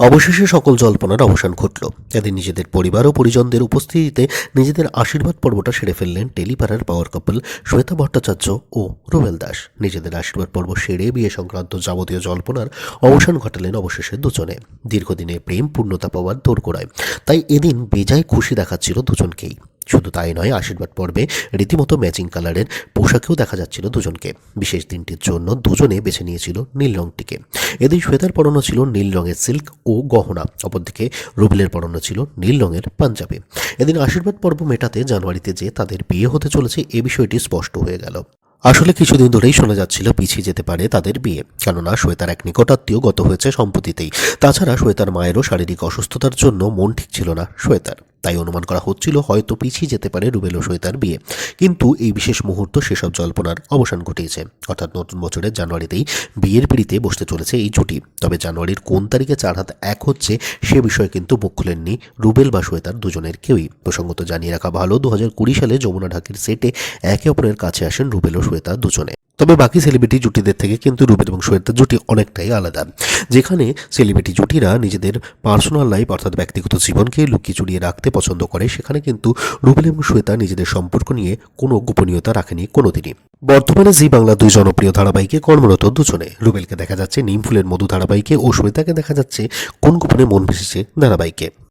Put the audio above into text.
অবশেষে সকল জল্পনার অবসান ঘটল। এদিন নিজেদের পরিবার ও পরিজনদের উপস্থিতিতে নিজেদের আশীর্বাদ পর্বটা সেরে ফেললেন টেলিপাড়ার পাওয়ার কাপল শ্বেতা ভট্টাচার্য ও রুবেল দাস। নিজেদের আশীর্বাদ পর্ব সেরে বিয়ে সংক্রান্ত যাবতীয় জল্পনার অবসান ঘটালেন অবশেষে দুজনে। দীর্ঘদিনে প্রেম পূর্ণতা পাওয়ার দোরগোড়ায়। তাই এদিন বেজায় খুশি দেখাচ্ছিল দুজনকেই। শুধু তাই নয়, আশীর্বাদ পর্বে রীতিমতো ম্যাচিং কালারের পোশাকেও দেখা যাচ্ছিল দুজনকে। বিশেষ দিনটির জন্য দুজনে বেছে নিয়েছিল নীল রংটিকে। এদিন শ্বেতার পরনো ছিল নীল রঙের সিল্ক ও গহনা, অপরদিকে রুবেলের পরনো ছিল নীল রঙের পাঞ্জাবি। এদিন আশীর্বাদ পর্ব মেটাতে জানুয়ারিতে যে তাদের বিয়ে হতে চলেছে, এ বিষয়টি স্পষ্ট হয়ে গেল। আসলে কিছুদিন ধরেই শোনা যাচ্ছিল পিছিয়ে যেতে পারে তাদের বিয়ে, কেননা শ্বেতার এক নিকটাত্মীয় গত হয়েছে সম্প্রতিতেই। তাছাড়া শ্বেতার মায়েরও শারীরিক অসুস্থতার জন্য মন ঠিক ছিল না শ্বেতার। তাই অনুমান করা হচ্ছিল হয়তো পিছিয়ে যেতে পারে রুবেল ও শ্বেতার বিয়ে। কিন্তু এই বিশেষ মুহূর্ত সেসব জল্পনার অবসান ঘটিয়েছে। অর্থাৎ নতুন বছরের জানুয়ারিতেই বিয়ের পিড়িতে বসতে চলেছে এই জুটি তবে জানুয়ারির কোন তারিখে চার হাত এক হচ্ছে সে বিষয়ে কিন্তু মুখ খুলেননি রুবেল বা শ্বেতার দুজনের কেউই। প্রসঙ্গত জানিয়ে রাখা ভালো দু সালে যমুনা ঢাকির সেটে একে অপরের কাছে আসেন রুবেল ও শ্বেতা দুজনে। তবে বাকি সেলিব্রিটি জুটিদের থেকে কিন্তু রুবেল এবং শ্বেতার জুটি অনেকটাই আলাদা। যেখানে সেলিব্রিটি জুটিরা নিজেদের পার্সোনাল লাইফ অর্থাৎ ব্যক্তিগত জীবনকে লুকিয়ে চুরিয়ে রাখতে পছন্দ করে, সেখানে কিন্তু রুবেল এবং শ্বেতা নিজেদের সম্পর্ক নিয়ে কোনো গোপনীয়তা রাখেনি কোনোদিনই। বর্তমানে জি বাংলা দুই জনপ্রিয় ধারাবাহিকে কর্মরত দুজনে। রুবেলকে দেখা যাচ্ছে নিম ফুলের মধু ধারাবাহিকে ও শ্বেতাকে দেখা যাচ্ছে কোন গোপনে মন ভেসেছে ধারাবাহিকে।